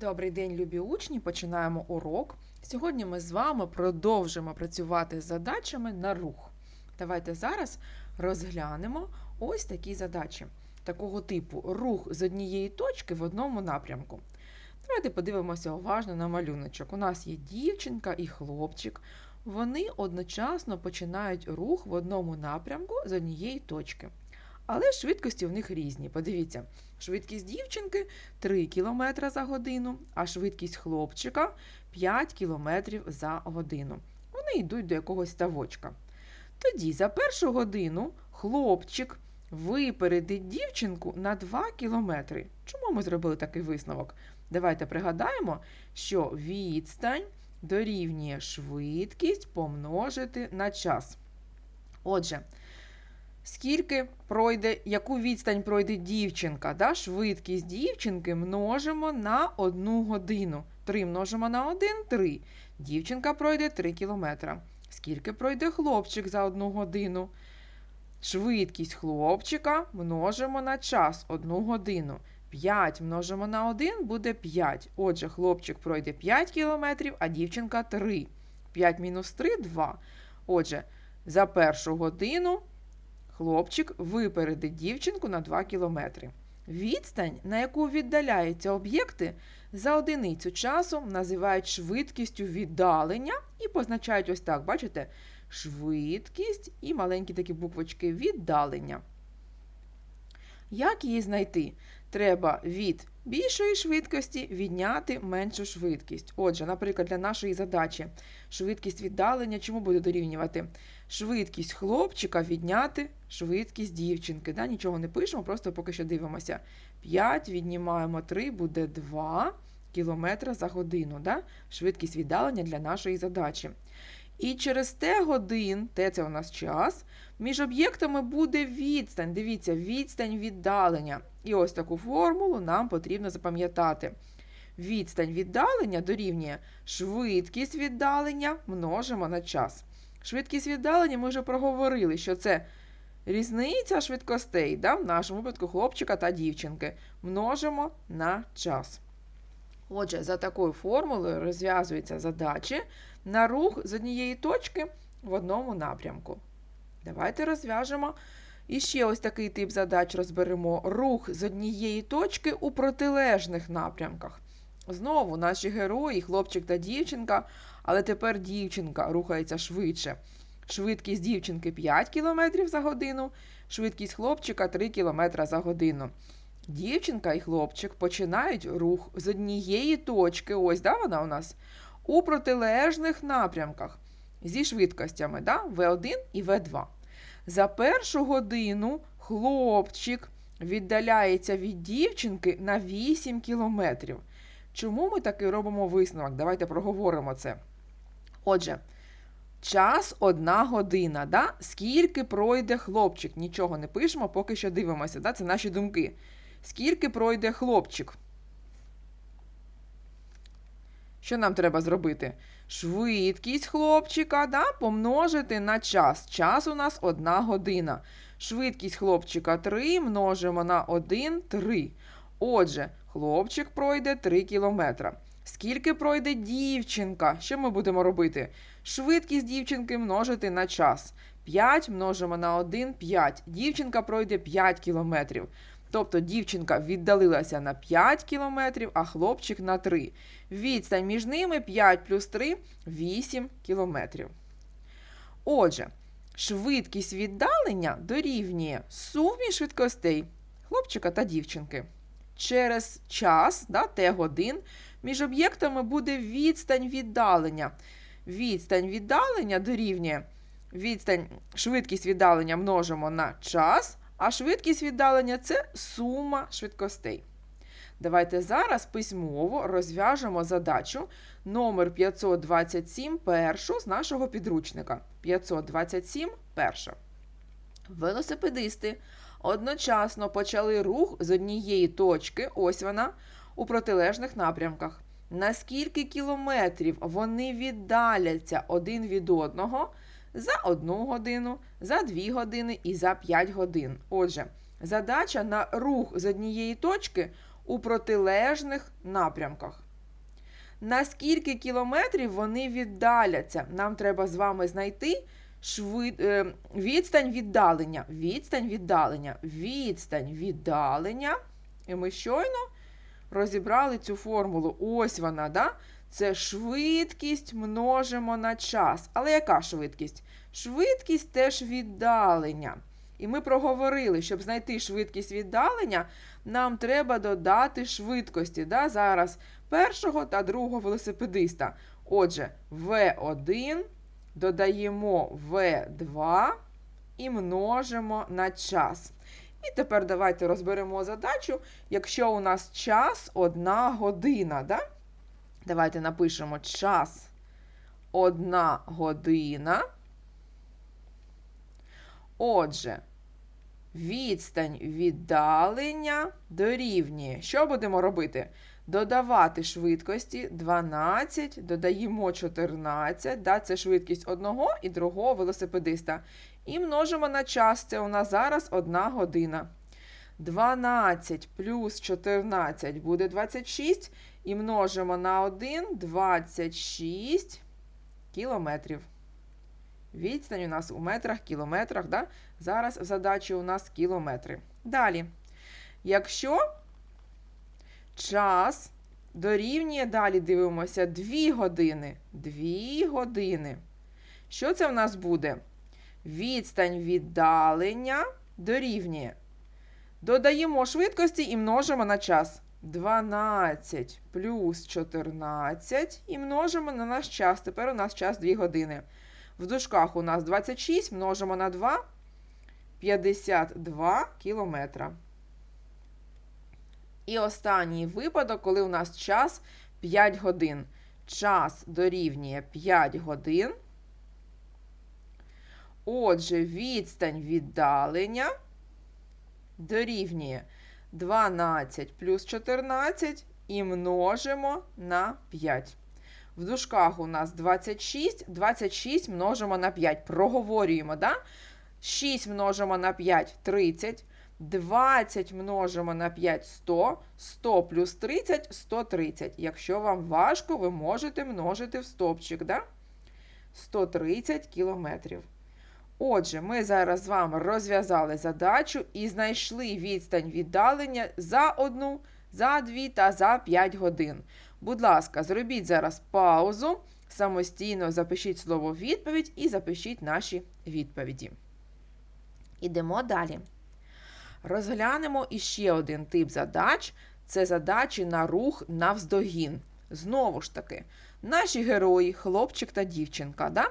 Добрий день, любі учні! Починаємо урок. Сьогодні ми з вами продовжимо працювати з задачами на рух. Давайте зараз розглянемо ось такі задачі такого типу рух з однієї точки в одному напрямку. Давайте подивимося уважно на малюночок. У нас є дівчинка і хлопчик. Вони одночасно починають рух в одному напрямку з однієї точки. Але швидкості в них різні. Подивіться, швидкість дівчинки 3 км за годину, а швидкість хлопчика 5 км за годину. Вони йдуть до якогось ставочка. Тоді за першу годину хлопчик випередить дівчинку на 2 км. Чому ми зробили такий висновок? Давайте пригадаємо, що відстань дорівнює швидкість помножити на час. Отже, скільки пройде, яку відстань пройде дівчинка. Да? Швидкість дівчинки множимо на одну годину. 3 множимо на 1 – 3. Дівчинка пройде 3 кілометра. Скільки пройде хлопчик за одну годину? Швидкість хлопчика множимо на час 1 годину. 5 множимо на 1 буде 5. Отже, хлопчик пройде 5 кілометрів, а дівчинка 3. 5 мінус 3 – 2. Отже, за першу годину Хлопчик випередить дівчинку на 2 кілометри. Відстань, на яку віддаляються об'єкти, за одиницю часу називають швидкістю віддалення і позначають ось так, бачите? Швидкість і маленькі такі буквочки віддалення. Як її знайти? Треба від більшої швидкості відняти меншу швидкість. Отже, наприклад, для нашої задачі швидкість віддалення чому буде дорівнювати? Швидкість хлопчика відняти швидкість дівчинки. Да? Нічого не пишемо, просто поки що дивимося. 5 віднімаємо 3, буде 2 км за годину. Да? Швидкість віддалення для нашої задачі. І через Т годин, Т це у нас час, між об'єктами буде відстань. Дивіться, відстань віддалення. І ось таку формулу нам потрібно запам'ятати. Відстань віддалення дорівнює швидкість віддалення множимо на час. Швидкість віддалення ми вже проговорили, що це різниця швидкостей, да, в нашому випадку хлопчика та дівчинки. Множимо на час. Отже, за такою формулою розв'язуються задачі на рух з однієї точки в одному напрямку. Давайте розв'яжемо. І ще ось такий тип задач розберемо рух з однієї точки у протилежних напрямках. Знову наші герої, хлопчик та дівчинка, але тепер дівчинка рухається швидше. Швидкість дівчинки 5 км за годину, швидкість хлопчика 3 км за годину. Дівчинка і хлопчик починають рух з однієї точки, ось да, вона у нас, у протилежних напрямках зі швидкостями да, В1 і В2. За першу годину хлопчик віддаляється від дівчинки на 8 кілометрів. Чому ми таки робимо висновок? Давайте проговоримо це. Отже, час одна година. Да? Скільки пройде хлопчик? Нічого не пишемо, поки що дивимося. Да? Це наші думки. Скільки пройде хлопчик? Що нам треба зробити? Швидкість хлопчика да, помножити на час. Час у нас одна година. Швидкість хлопчика 3 множимо на 1 3. Отже, хлопчик пройде 3 кілометра. Скільки пройде дівчинка? Що ми будемо робити? Швидкість дівчинки множити на час. 5 множимо на 1 5. Дівчинка пройде 5 кілометрів. Тобто дівчинка віддалилася на 5 кілометрів, а хлопчик на 3. Відстань між ними 5 плюс 3 8 кілометрів. Отже, швидкість віддалення дорівнює сумі швидкостей хлопчика та дівчинки. Через час, да, Т годин, між об'єктами буде відстань віддалення. Відстань віддалення дорівнює відстань, швидкість віддалення множимо на час. А швидкість віддалення це сума швидкостей. Давайте зараз письмово розв'яжемо задачу номер 527 першу з нашого підручника. 527 перша. Велосипедисти одночасно почали рух з однієї точки, ось вона, у протилежних напрямках. Наскільки кілометрів вони віддаляться один від одного – за 1 годину, за 2 години і за 5 годин. Отже, задача на рух з однієї точки у протилежних напрямках. на скільки кілометрів вони віддаляться. Нам треба з вами знайти швид... е, відстань віддалення. Відстань віддалення. Відстань віддалення. І ми щойно розібрали цю формулу. Ось вона, да? Це швидкість множимо на час. Але яка швидкість? Швидкість теж віддалення. І ми проговорили, щоб знайти швидкість віддалення, нам треба додати швидкості. Да? Зараз першого та другого велосипедиста. Отже, В1 додаємо В2 і множимо на час. І тепер давайте розберемо задачу, якщо у нас час одна година. Да? Давайте напишемо час одна година. Отже, відстань віддалення дорівнює. Що будемо робити? Додавати швидкості 12, додаємо 14, да, це швидкість одного і другого велосипедиста. І множимо на час. Це у нас зараз одна година. 12 плюс 14 буде 26. І множимо на 1 26 кілометрів. Відстань у нас у метрах, кілометрах. Да? Зараз в задачі у нас кілометри. Далі. Якщо час дорівнює, далі дивимося 2 години. 2 години. Що це в нас буде? Відстань віддалення дорівнює. Додаємо швидкості і множимо на час. 12 плюс 14 і множимо на наш час. Тепер у нас час 2 години. В дужках у нас 26 множимо на 2 52 кілометра. І останній випадок, коли у нас час 5 годин. Час дорівнює 5 годин. Отже, відстань віддалення дорівнює 12 плюс 14 і множимо на 5. В дужках у нас 26, 26 множимо на 5. Проговорюємо, да? 6 множимо на 5 30. 20 множимо на 5 100, 100 плюс 30 130. Якщо вам важко, ви можете множити в стопчик, да? 130 кілометрів. Отже, ми зараз з вами розв'язали задачу і знайшли відстань віддалення за одну, за дві та за 5 годин. Будь ласка, зробіть зараз паузу, самостійно запишіть слово відповідь і запишіть наші відповіді. Ідемо далі. Розглянемо іще один тип задач це задачі на рух навздогін. Знову ж таки, наші герої, хлопчик та дівчинка. Да?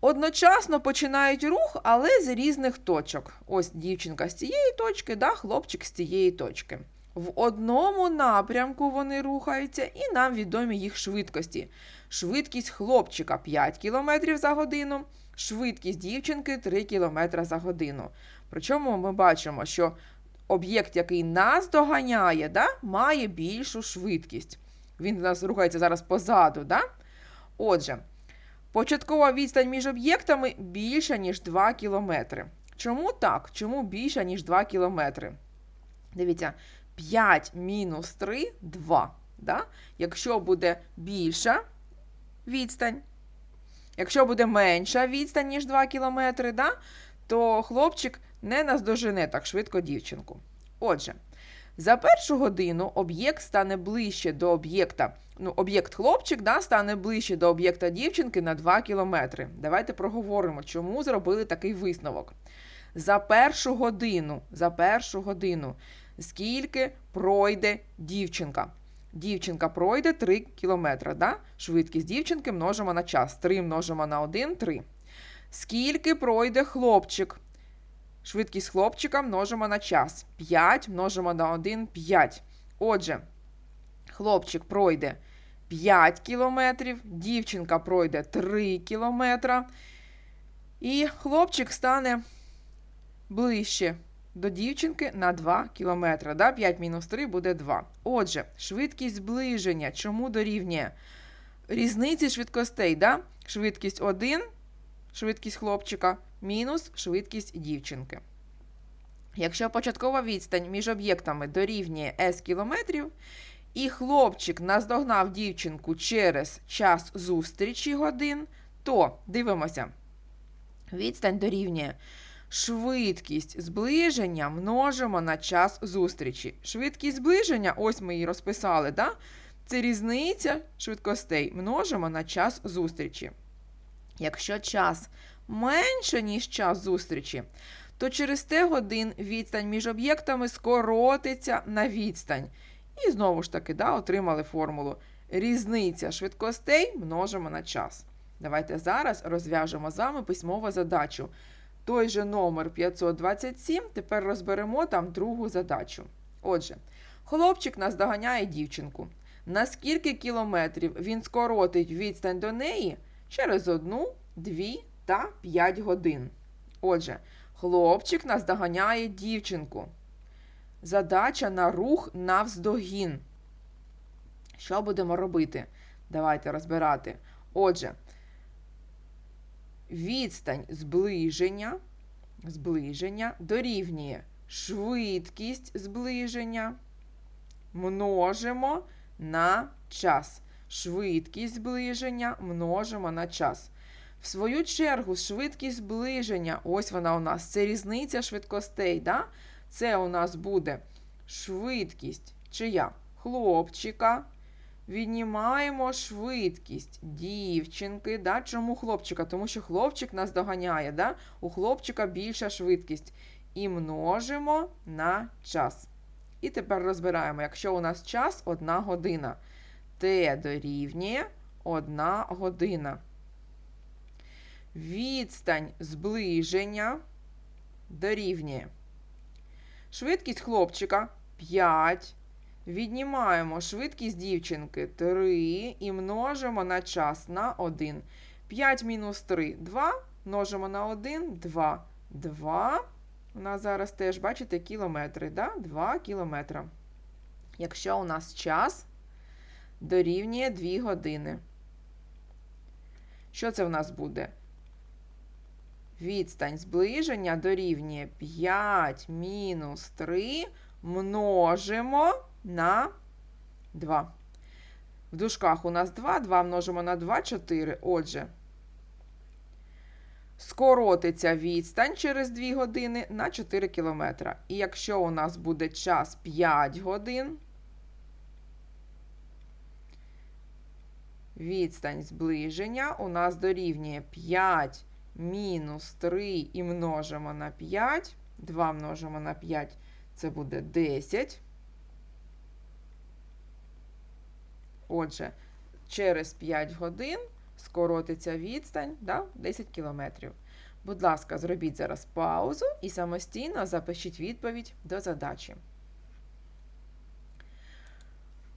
Одночасно починають рух, але з різних точок. Ось дівчинка з цієї точки, да, хлопчик з цієї точки. В одному напрямку вони рухаються, і нам відомі їх швидкості. Швидкість хлопчика 5 км за годину, швидкість дівчинки 3 км за годину. Причому ми бачимо, що об'єкт, який нас доганяє, да, має більшу швидкість. Він у нас рухається зараз позаду. Да? Отже, початкова відстань між об'єктами більша, ніж 2 км. Чому так? Чому більша, ніж 2 км? Дивіться, 5 мінус 3 2. Да? Якщо буде більша відстань, якщо буде менша відстань, ніж 2 км, да, то хлопчик не наздожене так швидко дівчинку. Отже, за першу годину об'єкт стане ближче до об'єкта. Ну, об'єкт хлопчик да, стане ближче до об'єкта дівчинки на 2 кілометри. Давайте проговоримо, чому зробили такий висновок. За першу годину, за першу годину, скільки пройде дівчинка? Дівчинка пройде 3 кілометри. Да? Швидкість дівчинки множимо на час. 3 множимо на 1 3. Скільки пройде хлопчик? Швидкість хлопчика множимо на час. 5 множимо на 1 5. Отже, хлопчик пройде 5 кілометрів, дівчинка пройде 3 кілометра. І хлопчик стане ближче до дівчинки на 2 кілометри. Да? 5 мінус 3 буде 2. Отже, швидкість зближення. Чому дорівнює? Різниці швидкостей. Да? Швидкість 1, швидкість хлопчика, мінус швидкість дівчинки. Якщо початкова відстань між об'єктами дорівнює s кілометрів, і хлопчик наздогнав дівчинку через час зустрічі годин, то дивимося. Відстань дорівнює швидкість зближення множимо на час зустрічі. Швидкість зближення, ось ми її розписали, да? це різниця швидкостей множимо на час зустрічі. Якщо час менше, ніж час зустрічі, то через те годин відстань між об'єктами скоротиться на відстань. І знову ж таки, да, отримали формулу. Різниця швидкостей множимо на час. Давайте зараз розв'яжемо з вами письмову задачу. Той же номер 527, тепер розберемо там другу задачу. Отже, хлопчик наздоганяє дівчинку. На скільки кілометрів він скоротить відстань до неї через одну, дві та п'ять годин. Отже, хлопчик наздоганяє дівчинку. Задача на рух навздогін. Що будемо робити? Давайте розбирати. Отже, відстань зближення, зближення дорівнює швидкість зближення. Множимо на час. Швидкість зближення множимо на час. В свою чергу, швидкість зближення, ось вона у нас, це різниця швидкостей. Да? Це у нас буде швидкість чия? Хлопчика. Віднімаємо швидкість дівчинки. Да? Чому хлопчика? Тому що хлопчик нас доганяє. Да? У хлопчика більша швидкість. І множимо на час. І тепер розбираємо, якщо у нас час 1 година. Т дорівнює 1 година. Відстань зближення дорівнює. Швидкість хлопчика 5. Віднімаємо швидкість дівчинки 3 і множимо на час на 1. 5 мінус 3 2. Множимо на 1 2. 2. У нас зараз теж, бачите, кілометри. Да? 2 кілометри. Якщо у нас час дорівнює 2 години. Що це в нас буде? Відстань зближення дорівнює 5 мінус 3 множимо на 2. В дужках у нас 2, 2 множимо на 2, 4. Отже, скоротиться відстань через 2 години на 4 кілометра. І якщо у нас буде час 5 годин, відстань зближення у нас дорівнює 5 мінус 3 і множимо на 5. 2 множимо на 5, це буде 10. Отже, через 5 годин скоротиться відстань да, 10 кілометрів. Будь ласка, зробіть зараз паузу і самостійно запишіть відповідь до задачі.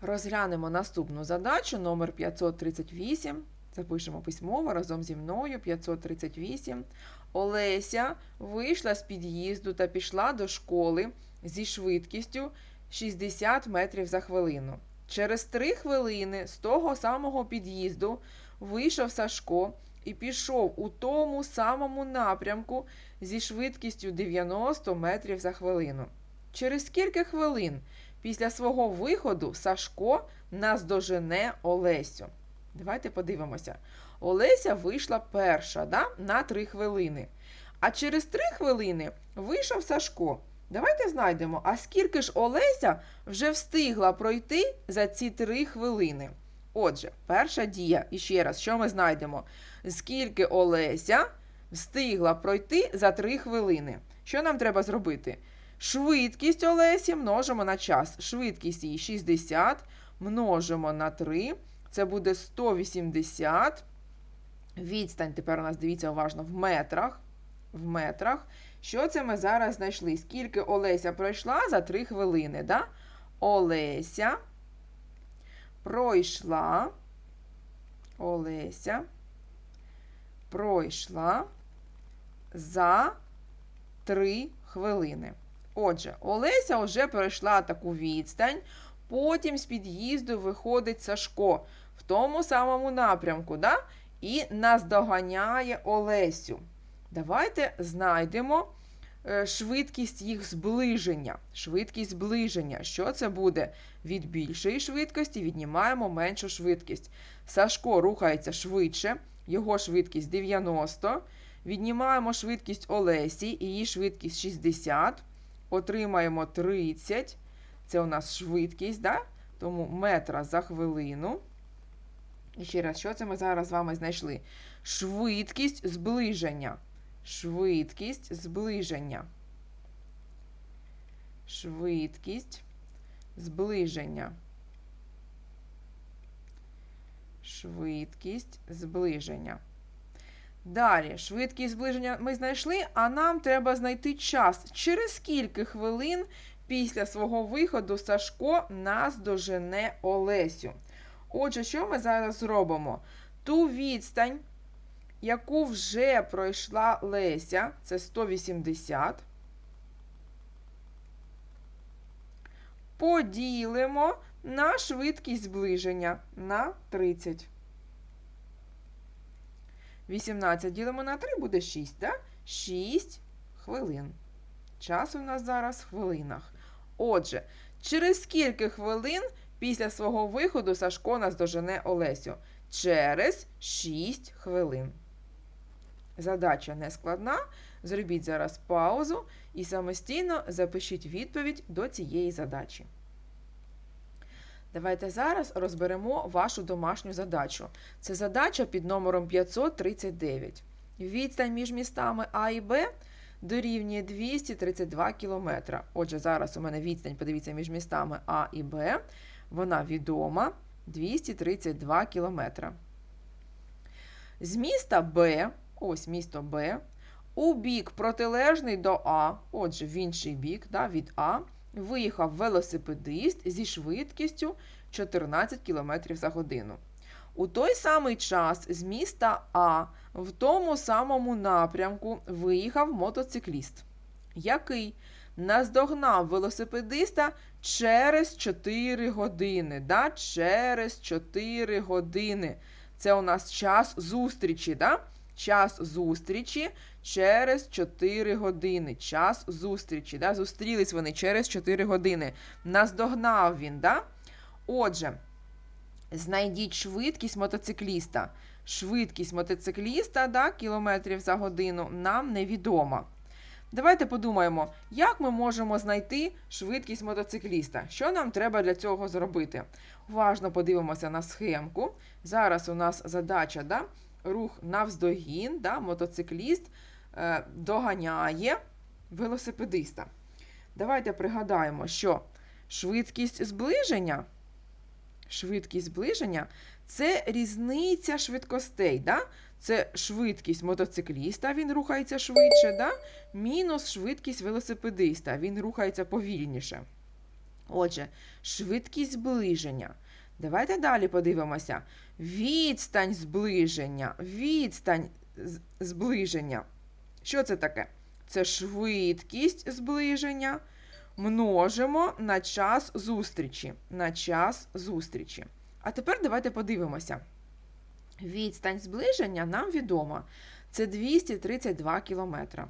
Розглянемо наступну задачу номер 538. Запишемо письмово разом зі мною 538. Олеся вийшла з під'їзду та пішла до школи зі швидкістю 60 метрів за хвилину. Через три хвилини з того самого під'їзду вийшов Сашко і пішов у тому самому напрямку зі швидкістю 90 метрів за хвилину. Через кілька хвилин після свого виходу Сашко наздожене Олесю. Давайте подивимося. Олеся вийшла перша да, на 3 хвилини. А через 3 хвилини вийшов Сашко. Давайте знайдемо, а скільки ж Олеся вже встигла пройти за ці 3 хвилини. Отже, перша дія, і ще раз, що ми знайдемо? Скільки Олеся встигла пройти за 3 хвилини. Що нам треба зробити? Швидкість Олесі множимо на час. Швидкість її 60, множимо на 3. Це буде 180. Відстань тепер у нас, дивіться, уважно, в метрах. В метрах. Що це ми зараз знайшли? Скільки Олеся пройшла за 3 хвилини? Да? Олеся пройшла. Олеся пройшла за 3 хвилини. Отже, Олеся вже пройшла таку відстань. Потім з під'їзду виходить Сашко в тому самому напрямку, да? і наздоганяє Олесю. Давайте знайдемо е, швидкість їх зближення. Швидкість зближення. Що це буде? Від більшої швидкості віднімаємо меншу швидкість. Сашко рухається швидше, його швидкість 90. Віднімаємо швидкість Олесі, її швидкість 60. Отримаємо 30. Це у нас швидкість, да? тому метра за хвилину. І ще раз, що це ми зараз з вами знайшли? Швидкість зближення. Швидкість зближення. Швидкість зближення. Швидкість зближення. Далі, швидкість зближення ми знайшли, а нам треба знайти час. Через скільки хвилин після свого виходу Сашко нас дожене Олесю. Отже, що ми зараз зробимо? Ту відстань, яку вже пройшла Леся, це 180. Поділимо на швидкість зближення на 30. 18 ділимо на 3 буде 6, так? 6 хвилин. Час у нас зараз в хвилинах. Отже, через скільки хвилин після свого виходу Сашко нас дожене Олесю? Через 6 хвилин. Задача не складна. Зробіть зараз паузу і самостійно запишіть відповідь до цієї задачі. Давайте зараз розберемо вашу домашню задачу. Це задача під номером 539. Відстань між містами А і Б дорівнює 232 км. Отже, зараз у мене відстань, подивіться, між містами А і Б. Вона відома 232 км. З міста Б, ось місто Б, у бік протилежний до А, отже, в інший бік, да, від А, виїхав велосипедист зі швидкістю 14 км за годину. У той самий час з міста А в тому самому напрямку виїхав мотоцикліст, який наздогнав велосипедиста через 4 години. Да? Через 4 години. Це у нас час зустрічі. Да? Час зустрічі через 4 години. Час зустрічі. Да? Зустрілись вони через 4 години. Наздогнав він. Да? Отже, знайдіть швидкість мотоцикліста. Швидкість мотоцикліста да, кілометрів за годину нам невідома. Давайте подумаємо, як ми можемо знайти швидкість мотоцикліста. Що нам треба для цього зробити? Уважно подивимося на схемку. Зараз у нас задача да, рух навздогін, да, мотоцикліст е, доганяє велосипедиста. Давайте пригадаємо, що швидкість зближення. Швидкість зближення це різниця швидкостей. Да? Це швидкість мотоцикліста, він рухається швидше, да? мінус швидкість велосипедиста, він рухається повільніше. Отже, швидкість зближення. Давайте далі подивимося. Відстань зближення. Відстань зближення. Що це таке? Це швидкість зближення. Множимо на час зустрічі. На час зустрічі. А тепер давайте подивимося. Відстань зближення нам відома. Це 232 кілометра.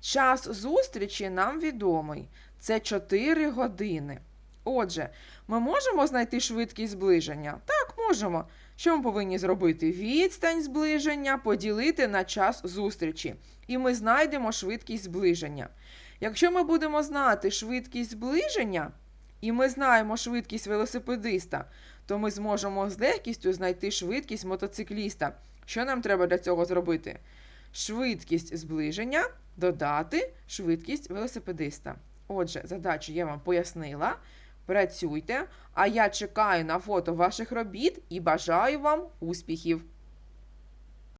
Час зустрічі нам відомий. Це 4 години. Отже, ми можемо знайти швидкість зближення? Так, можемо. Що ми повинні зробити? Відстань зближення поділити на час зустрічі. І ми знайдемо швидкість зближення. Якщо ми будемо знати швидкість зближення, і ми знаємо швидкість велосипедиста, то ми зможемо з легкістю знайти швидкість мотоцикліста. Що нам треба для цього зробити? Швидкість зближення додати швидкість велосипедиста. Отже, задачу я вам пояснила. Працюйте, а я чекаю на фото ваших робіт і бажаю вам успіхів!